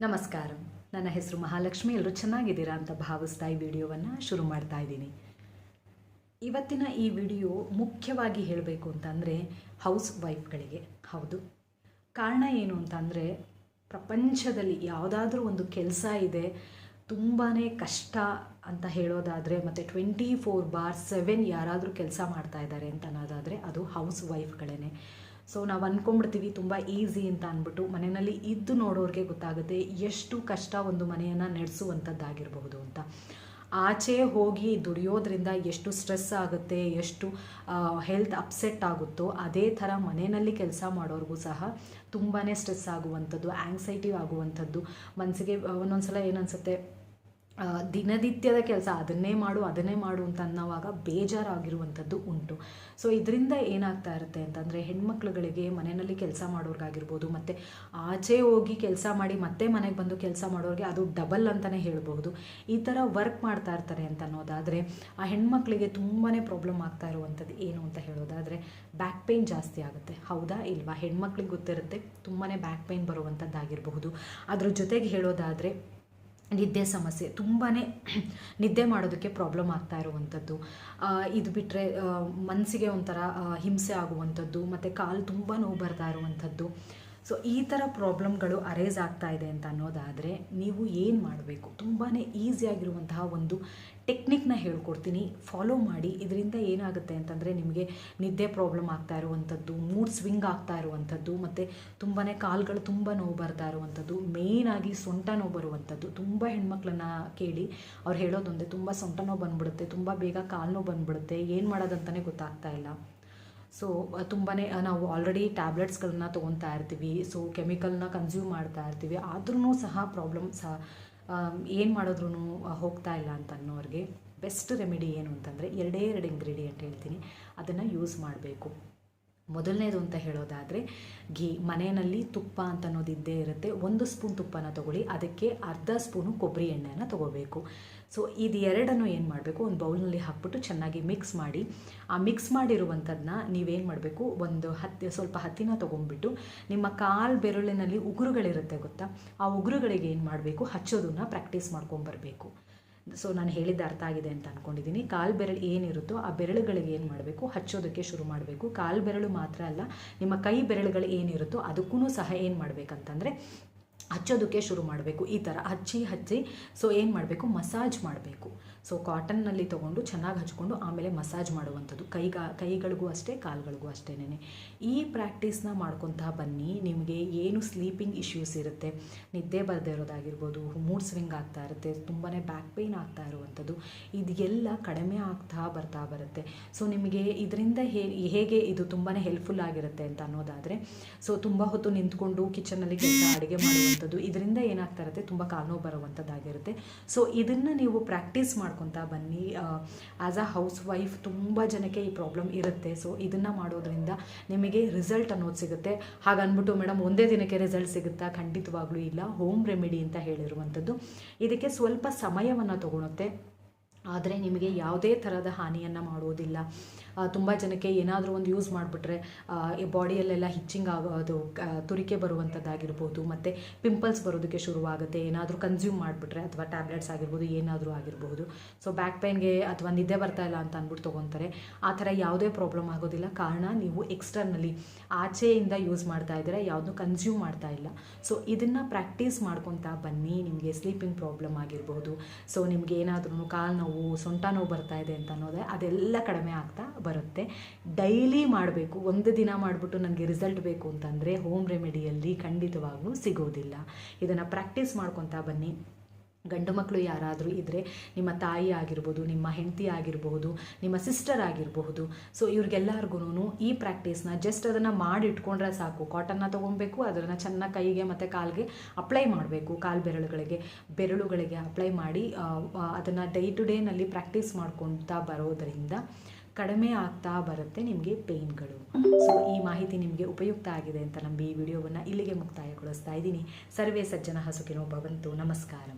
ನಮಸ್ಕಾರ. ನನ್ನ ಹೆಸರು ಮಹಾಲಕ್ಷ್ಮಿ. ಎಲ್ಲರೂ ಚೆನ್ನಾಗಿದ್ದೀರಾ ಅಂತ ಭಾವಿಸ್ತಾ ಈ ವಿಡಿಯೋವನ್ನು ಶುರು ಮಾಡ್ತಾ ಇದ್ದೀನಿ. ಇವತ್ತಿನ ಈ ವಿಡಿಯೋ ಮುಖ್ಯವಾಗಿ ಹೇಳಬೇಕು ಅಂತಂದರೆ ಹೌಸ್ ವೈಫ್ಗಳಿಗೆ. ಹೌದು. ಕಾರಣ ಏನು ಅಂತಂದರೆ ಪ್ರಪಂಚದಲ್ಲಿ ಯಾವುದಾದ್ರೂ ಒಂದು ಕೆಲಸ ಇದೆ ತುಂಬಾ ಕಷ್ಟ ಅಂತ ಹೇಳೋದಾದರೆ ಮತ್ತು ಟ್ವೆಂಟಿ ಫೋರ್ ಬಾರ್ ಸೆವೆನ್ ಯಾರಾದರೂ ಕೆಲಸ ಮಾಡ್ತಾ ಇದ್ದಾರೆ ಅಂತ ಅನ್ನೋದಾದರೆ ಅದು ಹೌಸ್ ವೈಫ್ಗಳೇ ಸೊ ನಾವು ಅಂದ್ಕೊಂಡ್ಬಿಡ್ತೀವಿ ತುಂಬ ಈಸಿ ಅಂತ ಅಂದ್ಬಿಟ್ಟು ಮನೆಯಲ್ಲಿ ಇದ್ದು ನೋಡೋರಿಗೆ ಗೊತ್ತಾಗುತ್ತೆ ಎಷ್ಟು ಕಷ್ಟ ಒಂದು ಮನೆಯನ್ನು ನಡೆಸುವಂಥದ್ದಾಗಿರಬಹುದು ಅಂತ. ಆಚೆ ಹೋಗಿ ದುಡಿಯೋದ್ರಿಂದ ಎಷ್ಟು ಸ್ಟ್ರೆಸ್ ಆಗುತ್ತೆ ಎಷ್ಟು ಹೆಲ್ತ್ ಅಪ್ಸೆಟ್ ಆಗುತ್ತೋ ಅದೇ ಥರ ಮನೆಯಲ್ಲಿ ಕೆಲಸ ಮಾಡೋರಿಗೂ ಸಹ ತುಂಬಾ ಸ್ಟ್ರೆಸ್ ಆಗುವಂಥದ್ದು ಆ್ಯಂಗ್ಸೈಟಿ ಆಗುವಂಥದ್ದು. ಮನಸ್ಸಿಗೆ ಒಂದೊಂದ್ಸಲ ಏನನ್ಸುತ್ತೆ? ಆ, ದಿನನಿತ್ಯದ ಕೆಲಸ, ಅದನ್ನೇ ಮಾಡು ಅದನ್ನೇ ಮಾಡು ಅಂತ ಅನ್ನೋವಾಗ ಬೇಜಾರಾಗಿರುವಂಥದ್ದು ಉಂಟು. ಸೊ ಇದರಿಂದ ಏನಾಗ್ತಾ ಇರುತ್ತೆ ಅಂತಂದರೆ ಹೆಣ್ಮಕ್ಳುಗಳಿಗೆ ಮನೆಯಲ್ಲಿ ಕೆಲಸ ಮಾಡೋರ್ಗಾಗಿರ್ಬೋದು, ಮತ್ತು ಆಚೆ ಹೋಗಿ ಕೆಲಸ ಮಾಡಿ ಮತ್ತೆ ಮನೆಗೆ ಬಂದು ಕೆಲಸ ಮಾಡೋರಿಗೆ ಅದು ಡಬಲ್ ಅಂತಲೇ ಹೇಳ್ಬೋದು ಈ ಥರ ವರ್ಕ್ ಮಾಡ್ತಾ ಇರ್ತಾರೆ ಅಂತ ಅನ್ನೋದಾದರೆ ಆ ಹೆಣ್ಮಕ್ಳಿಗೆ ತುಂಬಾ ಪ್ರಾಬ್ಲಮ್ ಆಗ್ತಾ ಇರುವಂಥದ್ದು ಏನು ಅಂತ ಹೇಳೋದಾದರೆ ಬ್ಯಾಕ್ ಪೇಯ್ನ್ ಜಾಸ್ತಿ ಆಗುತ್ತೆ. ಹೌದಾ ಇಲ್ವಾ? ಹೆಣ್ಮಕ್ಳಿಗೆ ಗೊತ್ತಿರುತ್ತೆ ತುಂಬಾ ಬ್ಯಾಕ್ ಪೇಯ್ನ್ ಬರುವಂಥದ್ದಾಗಿರಬಹುದು. ಅದ್ರ ಜೊತೆಗೆ ಹೇಳೋದಾದರೆ ನಿದ್ದೆ ಸಮಸ್ಯೆ ತುಂಬಾ ನಿದ್ದೆ ಮಾಡೋದಕ್ಕೆ ಪ್ರಾಬ್ಲಮ್ ಆಗ್ತಾ ಇರುವಂಥದ್ದು. ಇದು ಬಿಟ್ಟರೆ ಮನಸ್ಸಿಗೆ ಒಂಥರ ಹಿಂಸೆ ಆಗುವಂಥದ್ದು, ಮತ್ತು ಕಾಲು ತುಂಬ ನೋವು ಬರ್ತಾ ಇರುವಂಥದ್ದು. ಸೊ ಈ ಥರ ಪ್ರಾಬ್ಲಮ್ಗಳು ಅರೇಸ್ ಆಗ್ತಾ ಇದೆ ಅಂತ ಅನ್ನೋದಾದರೆ ನೀವು ಏನು ಮಾಡಬೇಕು? ತುಂಬಾ ಈಸಿಯಾಗಿರುವಂತಹ ಒಂದು ಟೆಕ್ನಿಕ್ನ ಹೇಳ್ಕೊಡ್ತೀನಿ. ಫಾಲೋ ಮಾಡಿ. ಇದರಿಂದ ಏನಾಗುತ್ತೆ ಅಂತಂದರೆ ನಿಮಗೆ ನಿದ್ದೆ ಪ್ರಾಬ್ಲಮ್ ಆಗ್ತಾ ಇರುವಂಥದ್ದು ಮೂಡ್ ಸ್ವಿಂಗ್ ಆಗ್ತಾ ಇರುವಂಥದ್ದು, ಮತ್ತು ತುಂಬಾ ಕಾಲುಗಳು ತುಂಬ ನೋವು ಬರ್ತಾ ಇರುವಂಥದ್ದು ಮೇಯ್ನಾಗಿ ಸೊಂಟ ನೋವು ಬರುವಂಥದ್ದು. ತುಂಬ ಹೆಣ್ಮಕ್ಳನ್ನ ಕೇಳಿ ಅವ್ರು ಹೇಳೋದೊಂದೇ ತುಂಬ ಸೊಂಟ ನೋವು ಬಂದ್ಬಿಡುತ್ತೆ, ತುಂಬ ಬೇಗ ಕಾಲು ನೋವು ಬಂದ್ಬಿಡುತ್ತೆ. ಏನು ಮಾಡೋದಂತಲೇ ಗೊತ್ತಾಗ್ತಾ ಇಲ್ಲ. ಸೊ ತುಂಬಾ ನಾವು ಆಲ್ರೆಡಿ ಟ್ಯಾಬ್ಲೆಟ್ಸ್ಗಳನ್ನ ತೊಗೊತಾ ಇರ್ತೀವಿ. ಸೊ ಕೆಮಿಕಲ್ನ ಕನ್ಸ್ಯೂಮ್ ಮಾಡ್ತಾ ಇರ್ತೀವಿ. ಆದ್ರೂ ಸಹ ಪ್ರಾಬ್ಲಮ್ ಸಹ ಏನು ಮಾಡಿದ್ರೂ ಹೋಗ್ತಾ ಇಲ್ಲ ಅಂತ ಅನ್ನೋರಿಗೆ ಬೆಸ್ಟ್ ರೆಮಿಡಿ ಏನು ಅಂತಂದರೆ ಎರಡೇ ಎರಡು ಇಂಗ್ರೀಡಿಯೆಂಟ್ ಹೇಳ್ತೀನಿ. ಅದನ್ನು ಯೂಸ್ ಮಾಡಬೇಕು. ಮೊದಲನೇದು ಅಂತ ಹೇಳೋದಾದರೆ, ಘೀ ಮನೆಯಲ್ಲಿ ತುಪ್ಪ ಅಂತ ಅನ್ನೋದು ಇದ್ದೇ ಇರುತ್ತೆ. ಒಂದು ಸ್ಪೂನ್ ತುಪ್ಪನ ತಗೊಳ್ಳಿ. ಅದಕ್ಕೆ ಅರ್ಧ ಸ್ಪೂನು ಕೊಬ್ಬರಿ ಎಣ್ಣೆಯನ್ನು ತಗೋಬೇಕು ಸೊ, ಇದು ಎರಡನ್ನು ಏನು ಮಾಡಬೇಕು? ಒಂದು ಬೌಲ್ನಲ್ಲಿ ಹಾಕ್ಬಿಟ್ಟು ಚೆನ್ನಾಗಿ ಮಿಕ್ಸ್ ಮಾಡಿ, ಆ ಮಿಕ್ಸ್ ಮಾಡಿರುವಂಥದ್ದನ್ನ ನೀವೇನು ಮಾಡಬೇಕು? ಒಂದು ಹತ್ತಿ ಸ್ವಲ್ಪ ಹತ್ತಿನ ತೊಗೊಂಡ್ಬಿಟ್ಟು, ನಿಮ್ಮ ಕಾಲು ಬೆರಳಿನಲ್ಲಿ ಉಗುರುಗಳಿರುತ್ತೆ ಗೊತ್ತಾ? ಆ ಉಗುರುಗಳಿಗೆ ಏನು ಮಾಡಬೇಕು? ಹಚ್ಚೋದನ್ನು ಪ್ರಾಕ್ಟೀಸ್ ಮಾಡ್ಕೊಂಬರ್ಬೇಕು ಸೊ ನಾನು ಹೇಳಿದ್ದು ಅರ್ಥ ಆಗಿದೆ ಅಂತ ಅಂದ್ಕೊಂಡಿದ್ದೀನಿ ಕಾಲು ಬೆರಳು ಏನಿರುತ್ತೋ ಆ ಬೆರಳುಗಳಿಗೆ ಏನು ಮಾಡಬೇಕು? ಹಚ್ಚೋದಕ್ಕೆ ಶುರು ಮಾಡಬೇಕು. ಕಾಲು ಬೆರಳು ಮಾತ್ರ ಅಲ್ಲ, ನಿಮ್ಮ ಕೈ ಬೆರಳುಗಳು ಏನಿರುತ್ತೋ ಅದಕ್ಕೂ ಸಹ ಏನು ಮಾಡಬೇಕಂತಂದರೆ ಹಚ್ಚೋದಕ್ಕೆ ಶುರು ಮಾಡಬೇಕು. ಈ ಥರ ಹಚ್ಚಿ ಹಚ್ಚಿ ಸೊ ಏನು ಮಾಡಬೇಕು? ಮಸಾಜ್ ಮಾಡಬೇಕು. ಸೊ ಕಾಟನ್ನಲ್ಲಿ ತೊಗೊಂಡು ಚೆನ್ನಾಗಿ ಹಚ್ಕೊಂಡು ಆಮೇಲೆ ಮಸಾಜ್ ಮಾಡುವಂಥದ್ದು. ಕೈಗಾ, ಕೈಗಳಿಗೂ ಅಷ್ಟೇ, ಕಾಲುಗಳಿಗೂ ಅಷ್ಟೇನೆ ಈ ಪ್ರಾಕ್ಟೀಸ್ನ ಮಾಡ್ಕೊತಾ ಬನ್ನಿ. ನಿಮಗೆ ಏನು ಸ್ಲೀಪಿಂಗ್ ಇಶ್ಯೂಸ್ ಇರುತ್ತೆ, ನಿದ್ದೆ ಬರದೇ ಇರೋದಾಗಿರ್ಬೋದು ಮೂಡ್ ಸ್ವಿಂಗ್ ಆಗ್ತಾ ಇರುತ್ತೆ ತುಂಬಾ ಬ್ಯಾಕ್ ಪೇಯ್ನ್ ಆಗ್ತಾ ಇರುವಂಥದ್ದು, ಇದೆಲ್ಲ ಕಡಿಮೆ ಆಗ್ತಾ ಬರ್ತಾ ಬರುತ್ತೆ. ಸೊ ನಿಮಗೆ ಇದರಿಂದ ಹೇಗೆ ಇದು ತುಂಬಾ ಹೆಲ್ಪ್ಫುಲ್ ಆಗಿರುತ್ತೆ ಅಂತ ಅನ್ನೋದಾದರೆ ಸೊ ತುಂಬ ಹೊತ್ತು ನಿಂತ್ಕೊಂಡು ಕಿಚನಲ್ಲಿ ಕೆಲಸ ಅಡುಗೆ ಮಾಡುವಂಥದ್ದು, ಇದರಿಂದ ಏನಾಗ್ತಾ ಇರುತ್ತೆ, ತುಂಬ ಕಾಲ್ನೋವು ಬರುವಂಥದ್ದಾಗಿರುತ್ತೆ. ಸೊ ಇದನ್ನು ನೀವು ಪ್ರಾಕ್ಟೀಸ್ ಮಾಡ್ಕೊತಾ ಬನ್ನಿ. ಆ್ಯಸ್ ಅ ಹೌಸ್ ವೈಫ್ ತುಂಬ ಜನಕ್ಕೆ ಈ ಪ್ರಾಬ್ಲಮ್ ಇರುತ್ತೆ. ಸೊ ಇದನ್ನು ಮಾಡೋದ್ರಿಂದ ನಿಮಗೆ ರಿಸಲ್ಟ್ ಅನ್ನೋದು ಸಿಗುತ್ತೆ. ಹಾಗನ್ಬಿಟ್ಟು ಮೇಡಮ್ ಒಂದೇ ದಿನಕ್ಕೆ ರಿಸಲ್ಟ್ ಸಿಗುತ್ತಾ? ಖಂಡಿತವಾಗ್ಲೂ ಇಲ್ಲ. ಹೋಮ್ ರೆಮಿಡಿ ಅಂತ ಹೇಳಿರುವಂಥದ್ದು. ಇದಕ್ಕೆ ಸ್ವಲ್ಪ ಸಮಯವನ್ನು ತಗೊಳುತ್ತೆ. ಆದರೆ ನಿಮಗೆ ಯಾವುದೇ ಥರದ ಹಾನಿಯನ್ನು ಮಾಡೋದಿಲ್ಲ. ತುಂಬ ಜನಕ್ಕೆ ಏನಾದರೂ ಒಂದು ಯೂಸ್ ಮಾಡಿಬಿಟ್ರೆ ಬಾಡಿಯಲ್ಲೆಲ್ಲ ಹಿಚ್ಚಿಂಗ್ ಆಗೋದು ತುರಿಕೆ ಬರುವಂಥದ್ದಾಗಿರ್ಬೋದು ಮತ್ತು ಪಿಂಪಲ್ಸ್ ಬರೋದಕ್ಕೆ ಶುರುವಾಗುತ್ತೆ, ಏನಾದರೂ ಕನ್ಸ್ಯೂಮ್ ಮಾಡಿಬಿಟ್ರೆ ಅಥವಾ ಟ್ಯಾಬ್ಲೆಟ್ಸ್ ಆಗಿರ್ಬೋದು, ಏನಾದರೂ ಆಗಿರಬಹುದು ಸೊ ಬ್ಯಾಕ್ ಪೈನ್ಗೆ ಅಥವಾ ನಿದ್ದೆ ಬರ್ತಾ ಇಲ್ಲ ಅಂತ ಅಂದ್ಬಿಟ್ಟು ತೊಗೊತಾರೆ. ಆ ಥರ ಯಾವುದೇ ಪ್ರಾಬ್ಲಮ್ ಆಗೋದಿಲ್ಲ. ಕಾರಣ ನೀವು ಎಕ್ಸ್ಟರ್ನಲಿ ಆಚೆಯಿಂದ ಯೂಸ್ ಮಾಡ್ತಾ ಇದ್ದರೆ, ಯಾವುದನ್ನು ಕನ್ಸ್ಯೂಮ್ ಮಾಡ್ತಾ ಇಲ್ಲ. ಸೊ ಇದನ್ನು ಪ್ರಾಕ್ಟೀಸ್ ಮಾಡ್ಕೊತಾ ಬನ್ನಿ. ನಿಮಗೆ ಸ್ಲೀಪಿಂಗ್ ಪ್ರಾಬ್ಲಮ್ ಆಗಿರ್ಬೋದು. ಸೊ ನಿಮಗೆ ಏನಾದ್ರೂ ಕಾಲು ನೋವು ಸೊಂಟ ನೋವು ಬರ್ತಾ ಇದೆ ಅಂತ ಅನ್ನೋದೇ ಅದೆಲ್ಲ ಕಡಿಮೆ ಆಗ್ತಾ ಬರುತ್ತೆ. ಡೈಲಿ ಮಾಡಬೇಕು, ಒಂದು ದಿನ ಮಾಡಿಬಿಟ್ಟು ನನಗೆ ರಿಸಲ್ಟ್ ಬೇಕು ಅಂತಂದರೆ, ಹೋಮ್ ರೆಮಿಡಿಯಲ್ಲಿ ಖಂಡಿತವಾಗ್ಲೂ ಸಿಗೋದಿಲ್ಲ. ಇದನ್ನು ಪ್ರಾಕ್ಟೀಸ್ ಮಾಡ್ಕೊತಾ ಬನ್ನಿ. ಗಂಡು ಮಕ್ಕಳು ಯಾರಾದರೂ ಇದ್ದರೆ ನಿಮ್ಮ ತಾಯಿ ಆಗಿರ್ಬೋದು, ನಿಮ್ಮ ಹೆಂಡತಿ ಆಗಿರಬಹುದು ನಿಮ್ಮ ಸಿಸ್ಟರ್ ಆಗಿರಬಹುದು. ಸೊ ಇವ್ರಿಗೆಲ್ಲರಿಗೂ ಈ ಪ್ರಾಕ್ಟೀಸ್ನ ಜಸ್ಟ್ ಅದನ್ನು ಮಾಡಿ ಇಟ್ಕೊಂಡ್ರೆ ಸಾಕು ಕಾಟನ್ನ ತೊಗೊಬೇಕು ಅದನ್ನು ಚೆನ್ನಾಗಿ ಕೈಗೆ ಮತ್ತು ಕಾಲಿಗೆ ಅಪ್ಲೈ ಮಾಡಬೇಕು. ಕಾಲು ಬೆರಳುಗಳಿಗೆ ಬೆರಳುಗಳಿಗೆ ಅಪ್ಲೈ ಮಾಡಿ ಅದನ್ನು ಡೇ ಟು ಡೇನಲ್ಲಿ ಪ್ರಾಕ್ಟೀಸ್ ಮಾಡ್ಕೊತಾ ಬರೋದರಿಂದ ಕಡಿಮೆ ಆಗ್ತಾ ಬರುತ್ತೆ ನಿಮಗೆ ಪೇಯ್ನ್ಗಳು ಸೊ ಈ ಮಾಹಿತಿ ನಿಮಗೆ ಉಪಯುಕ್ತ ಆಗಿದೆ ಅಂತ ನಂಬಿ ಈ ವಿಡಿಯೋವನ್ನು ಇಲ್ಲಿಗೆ ಮುಕ್ತಾಯಗೊಳಿಸ್ತಾ ಇದ್ದೀನಿ. ಸರ್ವೇ ಸಜ್ಜನ ಹಸುಕಿನೋ ಭವಂತು ನಮಸ್ಕಾರ.